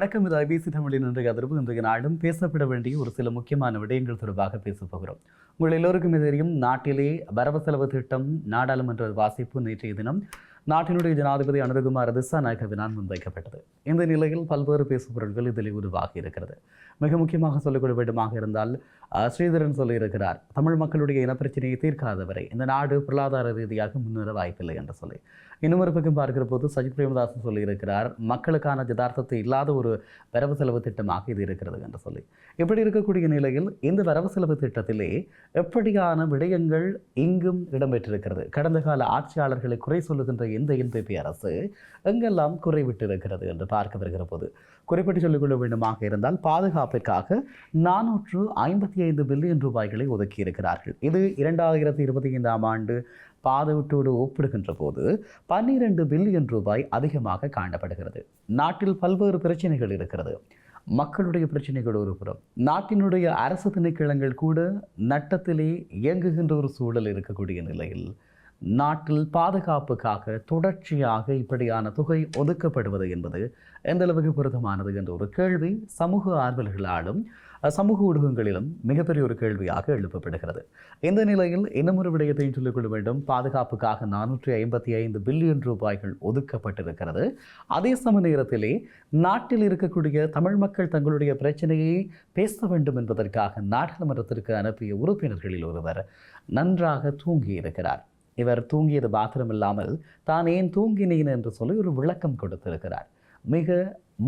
வணக்கம். இது ஐபிசி தமிழின் இன்றைய அதிர்வு. இன்றைய நாளும் பேசப்பட வேண்டிய ஒரு சில முக்கியமான விடயங்கள் தொடர்பாக பேசப்போகிறோம் உங்கள் எல்லோருக்கும் தெரியும். நாட்டிலே வரவு செலவு திட்டம் நாடாளுமன்ற வாசிப்பு நேற்றைய தினம் நாட்டினுடைய ஜனாதிபதி அனுரகுமார் திசாநாயகவினால் முன்வைக்கப்பட்டது. இந்த நிலையில் பல்வேறு பேசுபொருள்கள் இதில் உருவாகி இருக்கிறது. மிக முக்கியமாக சொல்லிக்கொள்ள வேண்டுமாக இருந்தால் ஸ்ரீதரன் சொல்லியிருக்கிறார் தமிழ் மக்களுடைய இனப்பிரச்சனையை தீர்க்காதவரை இந்த நாடு பொருளாதார ரீதியாக முன்னேற வாய்ப்பில்லை என்று சொல்லி. இன்னும் ஒரு பக்கம் பார்க்கிற போது சஜித் பிரேமதாசன் சொல்லியிருக்கிறார் மக்களுக்கான யதார்த்தத்தை இல்லாத ஒரு வரவு செலவு திட்டமாக இது இருக்கிறது என்று சொல்லி. இப்படி இருக்கக்கூடிய நிலையில் இந்த வரவு செலவு திட்டத்திலே எப்படியான விடயங்கள் இங்கும் இடம்பெற்றிருக்கிறது? கடந்த கால ஆட்சியாளர்களை குறை சொல்லுகின்ற இந்த என்பிபி அரசு எங்கெல்லாம் குறைவிட்டிருக்கிறது என்று பார்க்க வருகிற போது குறிப்பிட்டு சொல்லிக்கொள்ள வேண்டுமாக இருந்தால் பாதுகாப்பிற்காக நானூற்று ஐம்பத்தி ஐந்து பில்லியன் ரூபாய்களை ஒதுக்கியிருக்கிறார்கள். இது இரண்டாயிரத்தி இருபத்தி ஐந்தாம் ஆண்டு பாதுகாட்டோடு ஒப்பிடுகின்ற போது பன்னிரண்டு பில்லியன் ரூபாய் அதிகமாக காணப்படுகிறது நாட்டில் பல்வேறு பிரச்சனைகள் இருக்கிறது. மக்களுடைய பிரச்சனைகள் ஒரு புறம். நாட்டினுடைய அரசு திணைக்களங்கள் கூட நட்டத்திலே இயங்குகின்ற ஒரு சூழல் இருக்கக்கூடிய நிலையில் நாட்டில் பாதுகாப்புக்காக தொடர்ச்சியாக இப்படியான தொகை ஒதுக்கப்படுவது என்பது எந்த அளவுக்கு பொருத்தமானது என்ற ஒரு கேள்வி சமூக ஆர்வலர்களாலும் சமூக ஊடகங்களிலும் மிகப்பெரிய ஒரு கேள்வியாக எழுப்பப்படுகிறது. இந்த நிலையில் இன்னும் ஒரு விடயத்தையும் சொல்லிக்கொள்ள வேண்டும். பாதுகாப்புக்காக நானூற்றி ஐம்பத்தி ஐந்து பில்லியன் ரூபாய்கள் ஒதுக்கப்பட்டிருக்கிறது. அதே சம நேரத்திலே நாட்டில் இருக்கக்கூடிய தமிழ் மக்கள் தங்களுடைய பிரச்சனையை பேச வேண்டும் என்பதற்காக நாடாளுமன்றத்திற்கு அனுப்பிய உறுப்பினர்களில் ஒருவர் நன்றாக தூங்கி இருக்கிறார் இவர் தூங்கியது மாத்திரமில்லாமல் தான் ஏன் தூங்கினேன் என்று சொல்லி ஒரு விளக்கம் கொடுத்திருக்கிறார். மிக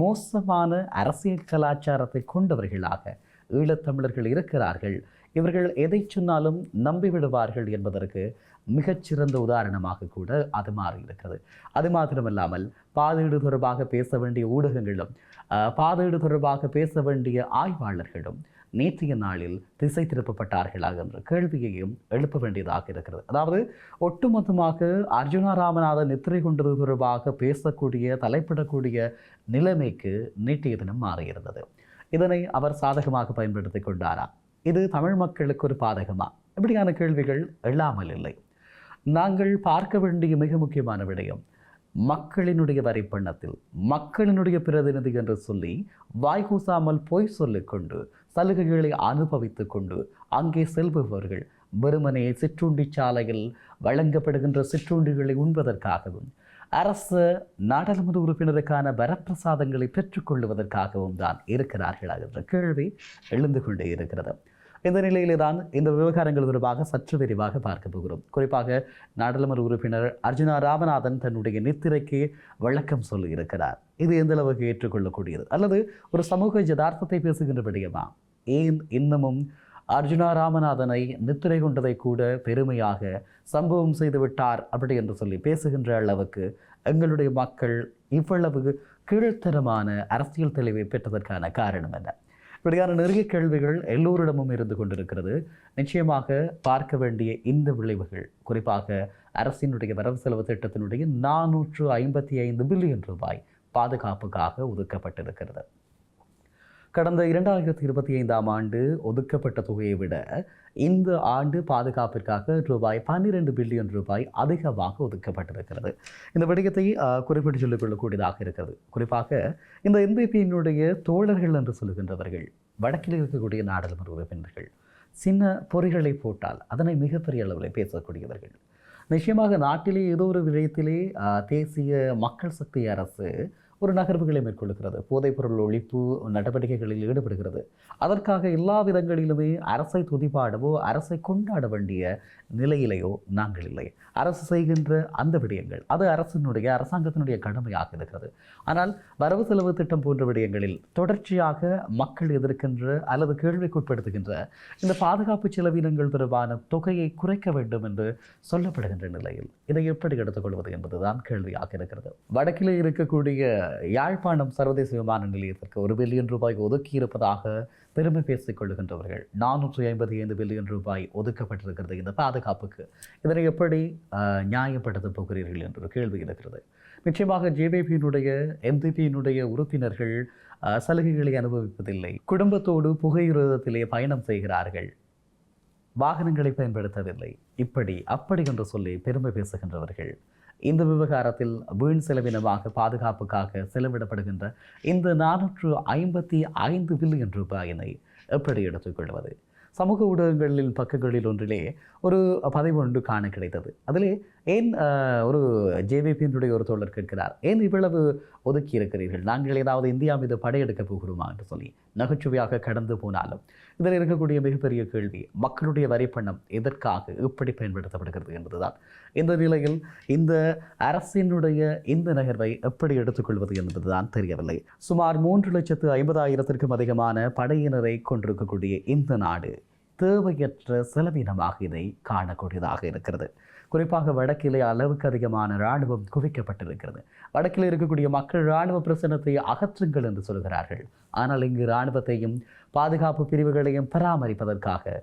மோசமான அரசியல் கலாச்சாரத்தை கொண்டவர்களாக ஈழத்தமிழர்கள் இருக்கிறார்கள். இவர்கள் எதை சொன்னாலும் நம்பிவிடுவார்கள் என்பதற்கு மிகச்சிறந்த உதாரணமாக கூட அது மாறி இருக்கிறது அது மாத்திரமல்லாமல் பாதீடு தொடர்பாக பேச வேண்டிய ஊடகங்களும் அஹ், பாதீடு தொடர்பாக பேச வேண்டிய ஆய்வாளர்களும் நேற்றைய நாளில் திசை திருப்பப்பட்டார்களாக என்ற கேள்வியையும் எழுப்ப வேண்டியதாக இருக்கிறது. அதாவது ஒட்டுமொத்தமாக அர்ஜுனா ராமநாதன் நித்திரை கொண்டது தொடர்பாக பேசக்கூடிய தலைப்பிடக்கூடிய நிலைமைக்கு நேற்றைய தினம் மாறியிருந்தது. இதனை அவர் சாதகமாக பயன்படுத்தி கொண்டாரா? இது தமிழ் மக்களுக்கு ஒரு பாதகமா? இப்படியான கேள்விகள் எழாமல் இல்லை. நாங்கள் பார்க்க வேண்டிய மிக முக்கியமான விடயம் மக்களினுடைய வரிப்பண்ணத்தில் மக்களினுடைய பிரதிநிதி என்று சொல்லி வாய்கூசாமல் பொய் சொல்லிக்கொண்டு சலுகைகளை அனுபவித்து கொண்டு அங்கே செல்பவர்கள் வெறுமனே சிற்றுண்டி சாலையில் வழங்கப்படுகின்ற சிற்றுண்டிகளை உண்பதற்காகவும் அரசு நாடாளுமன்ற உறுப்பினருக்கான வரப்பிரசாதங்களை பெற்றுக்கொள்வதற்காகவும் தான் இருக்கிறார்களா என்ற கேள்வி எழுந்து கொண்டே இருக்கிறது. இந்த நிலையிலே தான் இந்த விவகாரங்கள் தொடர்பாக சற்று விரிவாக பார்க்க போகிறோம். குறிப்பாக நாடாளுமன்ற உறுப்பினர் அர்ஜுனா ராமநாதன் தன்னுடைய நித்திரைக்கு விளக்கம் சொல்லியிருக்கிறார் இது எந்த அளவுக்கு ஏற்றுக்கொள்ளக்கூடியது? அல்லது ஒரு சமூக யதார்த்தத்தை பேசுகின்ற விடயமா? ஏன் இன்னமும் அர்ஜுனா ராமநாதனை நித்திரை கொண்டதை கூட பெருமையாக சம்பவம் செய்து விட்டார் அப்படி என்று சொல்லி பேசுகின்ற அளவுக்கு எங்களுடைய மக்கள் இவ்வளவு கீழ்த்தரமான அரசியல் தெளிவை பெற்றதற்கான காரணம் என்ன? இப்படியான நிறைய கேள்விகள் எல்லோரிடமும் இருந்து கொண்டிருக்கிறது. நிச்சயமாக பார்க்க வேண்டிய இந்த விளைவுகள் குறிப்பாக அரசினுடைய வரவு செலவு திட்டத்தினுடைய நானூற்று ஐம்பத்தி ஐந்து பில்லியன் ரூபாய் பாதுகாப்புக்காக ஒதுக்கப்பட்டிருக்கிறது. கடந்த இரண்டாயிரத்தி இருபத்தி ஐந்தாம் ஆண்டு ஒதுக்கப்பட்ட தொகையை விட இந்த ஆண்டு பாதுகாப்பிற்காக ரூபாய் பன்னிரெண்டு பில்லியன் ரூபாய் அதிகமாக ஒதுக்கப்பட்டிருக்கிறது. இந்த விடயத்தை குறிப்பிட்டு சொல்லிக்கொள்ளக்கூடியதாக இருக்கிறது. குறிப்பாக இந்த என்பிபியினுடைய தோழர்கள் என்று சொல்லுகின்றவர்கள் வடக்கில் இருக்கக்கூடிய நாடாளுமன்ற உறுப்பினர்கள் சின்ன பொறிகளை போட்டால் அதனை மிகப்பெரிய அளவில் பேசக்கூடியவர்கள். நிச்சயமாக நாட்டிலே ஏதோ ஒரு விடயத்திலே தேசிய மக்கள் சக்தி அரசு ஒரு நகர்வுகளை மேற்கொள்கிறது போதைப்பொருள் ஒழிப்பு நடவடிக்கைகளில் ஈடுபடுகிறது. அதற்காக எல்லா விதங்களிலுமே அரசை துதிப்பாடவோ அரசை கொண்டாட வேண்டிய நிலையிலேயோ நாங்கள் இல்லை. அரசு செய்கின்ற அந்த விடயங்கள் அது அரசினுடைய அரசாங்கத்தினுடைய கடமையாக இருக்கிறது. ஆனால் வரவு செலவு திட்டம் போன்ற விடயங்களில் தொடர்ச்சியாக மக்கள் எதிர்க்கின்ற அல்லது கேள்விக்குட்படுத்துகின்ற இந்த பாதுகாப்பு செலவினங்கள் தொடர்பான தொகையை குறைக்க வேண்டும் என்று சொல்லப்படுகின்ற நிலையில் இதை எப்படி எடுத்துக்கொள்வது என்பதுதான் கேள்வியாக இருக்கிறது. வடக்கிலே இருக்கக்கூடிய யாழ்ப்பாணம் சர்வதேச விமான நிலையத்திற்கு ஒரு பில்லியன் ரூபாய் ஒதுக்கி இருப்பதாக பெருமை பேசிக் கொள்ளுகின்றவர்கள். நானூற்றி ஐம்பத்தி ஐந்து பில்லியன் ரூபாய் ஒதுக்கப்பட்டிருக்கிறது இந்த பாதுகாப்புக்கு. இதனை எப்படி ஆஹ், நியாயப்படுத்தப் போகிறீர்கள் என்ற கேள்வி இருக்கிறது நிச்சயமாக ஜேபிபியினுடைய எம்பிபியினுடைய உறுப்பினர்கள் சலுகைகளை அனுபவிப்பதில்லை. குடும்பத்தோடு புகையிரதத்திலே பயணம் செய்கிறார்கள். வாகனங்களை பயன்படுத்தவில்லை. இப்படி அப்படி என்று சொல்லி பெருமை பேசுகின்றவர்கள். இந்த விவகாரத்தில் வீண் செலவினமாக பாதுகாப்புக்காக செலவிடப்படுகின்ற இந்த நானூற்று ஐம்பத்தி ஐந்து பில்லியன் ரூபாயினை எப்படி எடுத்துக்கொள்வது சமூக ஊடகங்களில் பக்கங்களில் ஒன்றிலே ஒரு பதிவு ஒன்று காண கிடைத்தது. அதிலே ஏன் ஒரு ஜேவிபியினுடைய ஒரு தோழர் கேட்கிறார் ஏன் இவ்வளவு ஒதுக்கி இருக்கிறீர்கள்? நாங்கள் ஏதாவது இந்தியா மீது படையெடுக்க போகிறோமா? என்று சொல்லி நகைச்சுவையாக கடந்து போனாலும் இதில் இருக்கக்கூடிய மிகப்பெரிய கேள்வி மக்களுடைய வரிப்பணம் எதற்காக எப்படி பயன்படுத்தப்படுகிறது என்பதுதான். இந்த நிலையில் இந்த அரசினுடைய இந்த நகர்வை எப்படி எடுத்துக்கொள்வது என்பதுதான் தெரியவில்லை. சுமார் மூன்று லட்சத்து ஐம்பதாயிரத்திற்கும் அதிகமான படையினரை கொண்டிருக்கக்கூடிய இந்த நாடு தேவையற்ற செலவினமாக இதை காணக்கூடியதாக இருக்கிறது. குறிப்பாக வடக்கிலே அளவுக்கு அதிகமான இராணுவம் குவிக்கப்பட்டிருக்கிறது. வடக்கில் இருக்கக்கூடிய மக்கள் இராணுவ பிரசனத்தை அகற்றுங்கள் என்று சொல்கிறார்கள். ஆனால் இங்கு இராணுவத்தையும் பாதுகாப்பு பிரிவுகளையும் பராமரிப்பதற்காக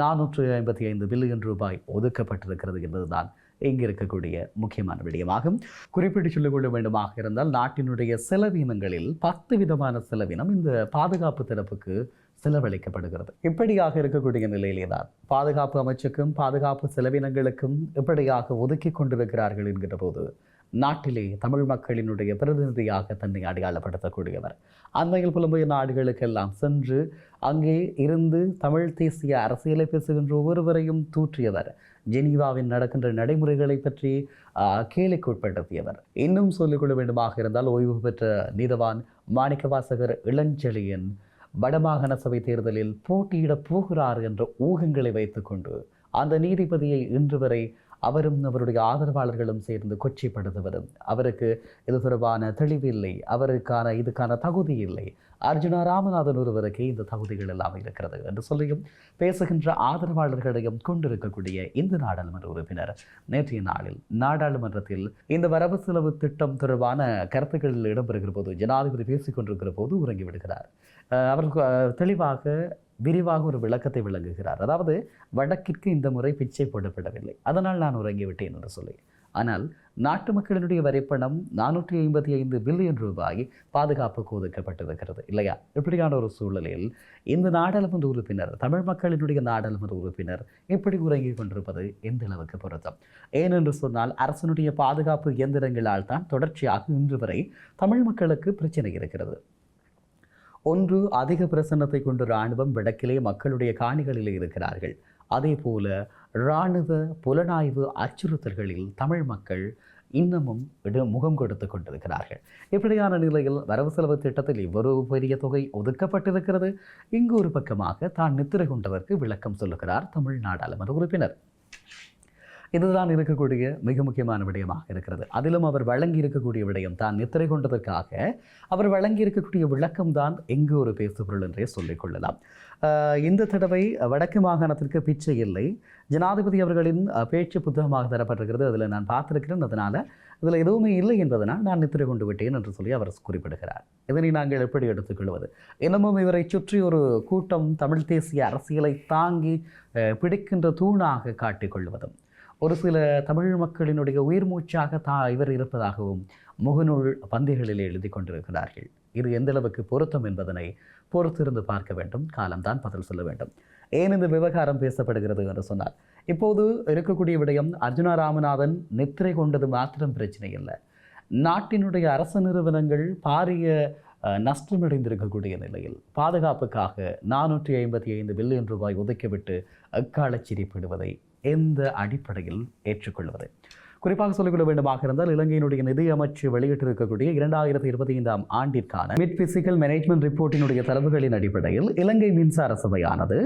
நானூற்று ஐம்பத்தி ஐந்து பில்லியன் ரூபாய் ஒதுக்கப்பட்டிருக்கிறது என்பதுதான் இங்கு இருக்கக்கூடிய முக்கியமான விடயமாகும். குறிப்பிட்டு சொல்லிக்கொள்ள வேண்டுமாக இருந்தால் நாட்டினுடைய செலவினங்களில் பத்து விதமான செலவினம் இந்த பாதுகாப்பு தரப்புக்கு செலவழிக்கப்படுகிறது. இப்படியாக இருக்கக்கூடிய நிலையிலே தான் பாதுகாப்பு அமைச்சுக்கும் பாதுகாப்பு செலவினங்களுக்கும் இப்படியாக ஒதுக்கி கொண்டிருக்கிறார்கள் என்கிற போது நாட்டிலே தமிழ் மக்களினுடைய பிரதிநிதியாக தன்னை அடையாளப்படுத்தக்கூடியவர். அண்மையில் புலம்பெயர் நாடுகளுக்கெல்லாம் சென்று அங்கே இருந்து தமிழ் தேசிய அரசியலை பேசுகின்ற ஒவ்வொருவரையும் தூற்றியவர். ஜெனீவாவில் நடக்கின்ற நடைமுறைகளை பற்றி கேலிக்குட்படுத்தியவர் இன்னும் சொல்லிக்கொள்ள வேண்டுமாக இருந்தால் ஓய்வு பெற்ற நீதவான் மாணிக்கவாசகர் இளஞ்செழியன் வடமாகாண சபை தேர்தலில் போட்டியிடப் போகிறார் என்ற ஊகங்களை வைத்துக்கொண்டு அந்த நீதிபதியை இன்று வரை அவரும் அவருடைய ஆதரவாளர்களும் சேர்ந்து கொச்சைப்படுத்துவதும் அவருக்கு இது தொடர்பான தெளிவில்லை அவருக்கான இதுக்கான தகுதி இல்லை. அர்ஜுனா ராமநாதன் ஒருவருக்கு இந்த தகுதிகள் எல்லாம் இருக்கிறது என்று சொல்லியும் பேசுகின்ற ஆதரவாளர்களையும் கொண்டிருக்கக்கூடிய இந்த நாடாளுமன்ற உறுப்பினர் நேற்றைய நாளில் நாடாளுமன்றத்தில் இந்த வரவு செலவு திட்டம் தொடர்பான கருத்துக்களில் இடம்பெறுகிற போது ஜனாதிபதி பேசிக் கொண்டிருக்கிற போது உறங்கி விடுகிறார். அவர் தெளிவாக விரிவாக ஒரு விளக்கத்தை விளங்குகிறார் அதாவது வடக்கிற்கு இந்த முறை பிச்சை போடப்படவில்லை. அதனால் நான் உறங்கிவிட்டேன் என்று சொல்லி. ஆனால் நாட்டு மக்களினுடைய வரிப்பணம் நானூற்றி ஐம்பத்தி ஐந்து பில்லியன் ரூபாய் பாதுகாப்புக்கு ஒதுக்கப்பட்டிருக்கிறது இல்லையா? இப்படியான ஒரு சூழலில் இந்த நாடாளுமன்ற உறுப்பினர் தமிழ் மக்களினுடைய நாடாளுமன்ற உறுப்பினர் இப்படி உறங்கி கொண்டிருப்பது எந்த அளவுக்கு பொருத்தம்? ஏனென்று சொன்னால் அரசனுடைய பாதுகாப்பு இயந்திரங்களால் தான் தொடர்ச்சியாக இன்று வரை தமிழ் மக்களுக்கு பிரச்சனை இருக்கிறது. ஒன்று அதிக பிரசன்னத்தை கொண்ட இராணுவம் வடக்கிலே மக்களுடைய காணிகளிலே இருக்கிறார்கள். அதே போல இராணுவ புலனாய்வு அச்சுறுத்தல்களில் தமிழ் மக்கள் இன்னமும் இட முகம் கொடுத்து கொண்டிருக்கிறார்கள். இப்படியான நிலையில் வரவு செலவு திட்டத்தில் இவ்வளவு பெரிய தொகை ஒதுக்கப்பட்டிருக்கிறது. இங்கு ஒரு பக்கமாக தான் நித்திரை கொண்டதற்கு விளக்கம் சொல்லுகிறார் தமிழ் நாடாளுமன்ற உறுப்பினர். இதுதான் இருக்கக்கூடிய மிக முக்கியமான விடயமாக இருக்கிறது. அதிலும் அவர் வழங்கி இருக்கக்கூடிய விடயம் தான் நித்திரை கொண்டதற்காக அவர் வழங்கி இருக்கக்கூடிய விளக்கம் தான் எங்கு ஒரு பேசுபொருள் என்றே சொல்லிக் கொள்ளலாம். இந்த தடவை வடக்கு மாகாணத்திற்கு பிச்சை இல்லை. ஜனாதிபதி அவர்களின் பேச்சு புத்தகமாக தரப்பட்டிருக்கிறது. அதில் நான் பார்த்திருக்கிறேன். அதனால் இதில் எதுவுமே இல்லை என்பதனால் நான் நித்திரை கொண்டு விட்டேன் என்று சொல்லி அவர் குறிப்பிடுகிறார். இதனை நாங்கள் எப்படி எடுத்துக்கொள்வது? இன்னமும் இவரை சுற்றி ஒரு கூட்டம் தமிழ் தேசிய அரசியலை தாங்கி பிடிக்கின்ற தூணாக காட்டிக்கொள்வதும் ஒரு சில தமிழ் மக்களினுடைய உயிர் மூச்சாக தா இவர் இருப்பதாகவும் முகநூல் பந்திகளில் எழுதி கொண்டிருக்கிறார்கள். இது எந்தளவுக்கு பொருத்தம் என்பதனை பொறுத்திருந்து பார்க்க வேண்டும். காலம்தான் பதில் சொல்ல வேண்டும். ஏன் இந்த விவகாரம் பேசப்படுகிறது என்று சொன்னார் இப்போது இருக்கக்கூடிய விடயம் அர்ஜுனா ராமநாதன் நித்திரை கொண்டது மாத்திரம் பிரச்சனை இல்லை நாட்டினுடைய அரசு நிறுவனங்கள் பாரிய நஷ்டமடைந்திருக்கக்கூடிய நிலையில் பாதுகாப்புக்காக நானூற்றி ஐம்பத்தி ஐந்து பில்லியன் ரூபாய் ஒதுக்கிவிட்டு அக்காலச் சிரிப்பிடுவதை எந்த அடிப்படையில் ஏற்றுக்கொள்வது? குறிப்பாக சொல்லிக்கொள்ள வேண்டுமாக இருந்தால் இலங்கையினுடைய நிதி அமைச்சு வெளியிட்டிருக்கக்கூடிய இரண்டாயிரத்தி இருபத்தி ஐந்தாம் ஆண்டிற்கான மிட் பிசிக்கல் மேனேஜ்மெண்ட் ரிப்போர்ட்டினுடைய தரவுகளின் அடிப்படையில் இலங்கை மின்சார சபையானது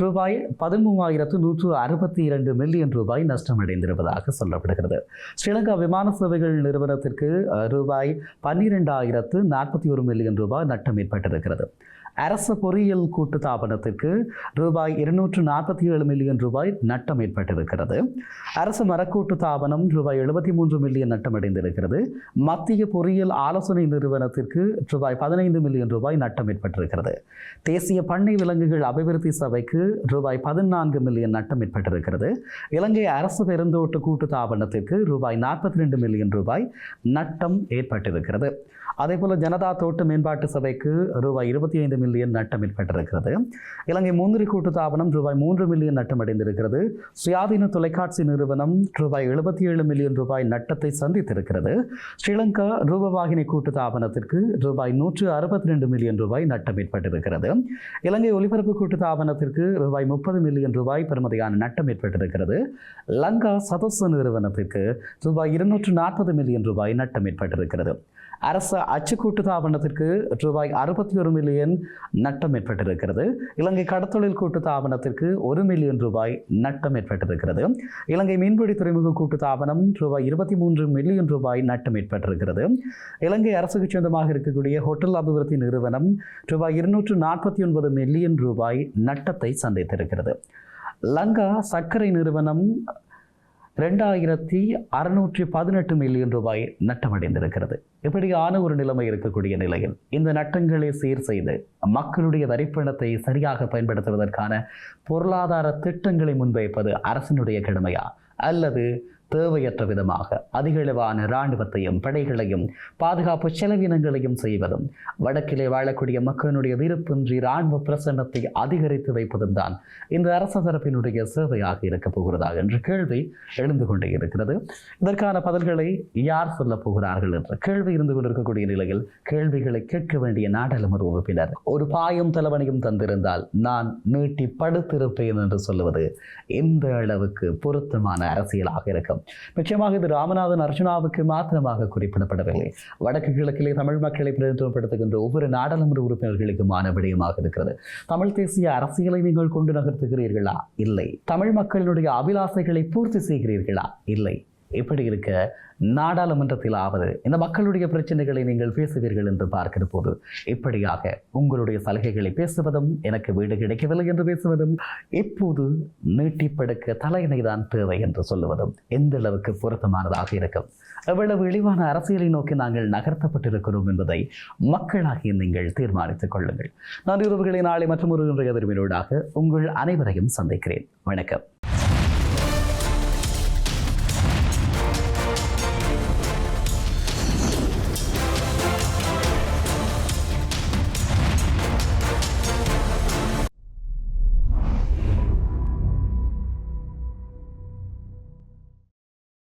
ரூபாய் பதிமூவாயிரத்து நூற்று அறுபத்தி இரண்டு மில்லியன் ரூபாய் நஷ்டமடைந்திருப்பதாக சொல்லப்படுகிறது. ஸ்ரீலங்கா விமான சேவைகள் நிறுவனத்திற்கு ரூபாய் பன்னிரெண்டாயிரத்து நாற்பத்தி ஒரு மில்லியன் ரூபாய் நட்டம் ஏற்பட்டிருக்கிறது. அரசு பொறியியல் கூட்டு தாபனத்திற்கு ரூபாய் இருநூற்று நாற்பத்தி ஏழு மில்லியன் ரூபாய் நட்டம் ஏற்பட்டிருக்கிறது. அரசு மரக்கூட்டு தாபனம் ரூபாய் எழுபத்தி மூன்று மில்லியன் நட்டம் அடைந்திருக்கிறது. மத்திய பொறியியல் ஆலோசனை நிறுவனத்திற்கு ரூபாய் பதினைந்து மில்லியன் ரூபாய் நட்டம் ஏற்பட்டிருக்கிறது. தேசிய பண்ணை விலங்குகள் அபிவிருத்தி சபைக்கு ரூபாய் பதினான்கு மில்லியன் நட்டம் ஏற்பட்டிருக்கிறது. இலங்கை அரசு பெருந்தோட்ட கூட்டு தாபனத்திற்கு ரூபாய் நாற்பத்தி ரெண்டு மில்லியன் ரூபாய் நட்டம் ஏற்பட்டிருக்கிறது. அதேபோல ஜனதா தோட்ட மேம்பாட்டு சபைக்கு ரூபாய் இருபத்தி ஐந்து மில்லியன் நட்டம் ஏற்பட்டிருக்கிறது இலங்கை முந்திரி கூட்டு தாபனம் ரூபாய் மூன்று மில்லியன் நட்டம் அடைந்திருக்கிறது. சுயாதீன தொலைக்காட்சி நிறுவனம் ரூபாய் எழுபத்தி ஏழு மில்லியன் ரூபாய் நட்டத்தை சந்தித்திருக்கிறது. ஸ்ரீலங்கா ரூபவாகினி கூட்டு தாபனத்திற்கு ரூபாய் நூற்று அறுபத்தி ரெண்டு மில்லியன் ரூபாய் நட்டம் ஏற்பட்டிருக்கிறது இலங்கை ஒலிபரப்பு கூட்டு தாபனத்திற்கு ரூபாய் முப்பது மில்லியன் ரூபாய் பெறுமதியான நட்டம் ஏற்பட்டிருக்கிறது லங்கா சதஸ் நிறுவனத்திற்கு ரூபாய் இருநூற்று நாற்பது மில்லியன் ரூபாய் நட்டம் ஏற்பட்டிருக்கிறது அரசு அச்சுக்கூட்டு தாபனத்திற்கு ரூபாய் அறுபத்தி ஒரு மில்லியன் நட்டம் ஏற்பட்டிருக்கிறது. இலங்கை கடத்தொழில் கூட்டு தாபனத்திற்கு ஒரு மில்லியன் ரூபாய் நட்டம் ஏற்பட்டிருக்கிறது. இலங்கை மீன்பிடி துறைமுக கூட்டு தாபனம் ரூபாய் இருபத்தி மூன்று மில்லியன் ரூபாய் நட்டம் ஏற்பட்டிருக்கிறது. இலங்கை அரசுக்கு சொந்தமாக இருக்கக்கூடிய ஹோட்டல் அபிவிருத்தி நிறுவனம் ரூபாய் இருநூற்று நாற்பத்தி ஒன்பது மில்லியன் ரூபாய் நட்டத்தை சந்தித்திருக்கிறது. லங்கா சர்க்கரை நிறுவனம் ரெண்டாயிரத்தி அறுநூற்றி பதினெட்டு மில்லியன் ரூபாய் நட்டமடைந்திருக்கிறது. இப்படியான ஒரு நிலைமை இருக்கக்கூடிய நிலையில் இந்த நட்டங்களை சீர் செய்து மக்களுடைய வரிப்பணத்தை சரியாக பயன்படுத்துவதற்கான பொருளாதார திட்டங்களை முன்வைப்பது அரசினுடைய கடமையா? அல்லது தேவையற்ற விதமாக அதிகளவான இராணுவத்தையும் படைகளையும் பாதுகாப்பு செலவினங்களையும் செய்வதும் வடக்கிலே வாழக்கூடிய மக்களினுடைய விருப்பின்றி இராணுவ பிரசன்னத்தை அதிகரித்து வைப்பதும் தான் இந்த அரச தரப்பினுடைய சேவையாக இருக்கப் போகிறதா என்ற கேள்வி எழுந்து கொண்டே இருக்கிறது. இதற்கான பதில்களை யார் சொல்லப் போகிறார்கள் என்ற கேள்வி இருந்து கொண்டிருக்கக்கூடிய நிலையில் கேள்விகளை கேட்க வேண்டிய நாடாளுமன்ற உறுப்பினர் ஒரு பாயும் தலைவனையும் தந்திருந்தால் நான் நீட்டி படுத்திருப்பேன் என்று சொல்லுவது எந்த அளவுக்கு பொருத்தமான அரசியலாக இருக்கும். நிச்சயமாக இது ராமநாதன் அர்ஜுனாவுக்கு மாத்திரமாக குறிப்பிடப்படவில்லை. வடக்கு கிழக்கிலே தமிழ் மக்களை பிரதிநிதித்துவப்படுத்துகின்ற ஒவ்வொரு நாடாளுமன்ற உறுப்பினர்களுக்குமான விடயமாக இருக்கிறது. தமிழ் தேசிய அரசியலை நீங்கள் கொண்டு நகர்த்துகிறீர்களா? இல்லை. தமிழ் மக்களுடைய அபிலாசைகளை பூர்த்தி செய்கிறீர்களா? இல்லை. இப்படி இருக்க? நாடாளுமன்றத்தில் ஆவது. இந்த மக்களுடைய பிரச்சனைகளை நீங்கள் பேசுவீர்கள் என்று பார்க்கிற போது இப்படியாக உங்களுடைய சலுகைகளை பேசுவதும் எனக்கு வீடு கிடைக்கவில்லை என்று பேசுவதும் இப்போது நீட்டிப்படுக்க தலையினை தான் தேவை என்று சொல்லுவதும் எந்த அளவுக்கு பொருத்தமானதாக இருக்கும்? எவ்வளவு இழிவான அரசியலை நோக்கி நாங்கள் நகர்த்தப்பட்டிருக்கிறோம் என்பதை மக்களாகிய நீங்கள் தீர்மானித்துக் கொள்ளுங்கள். நான் உறவுகளை நாளை மற்றும் ஒரு இன்றைய எதிர்வினூடாக உங்கள் அனைவரையும் சந்திக்கிறேன். வணக்கம்.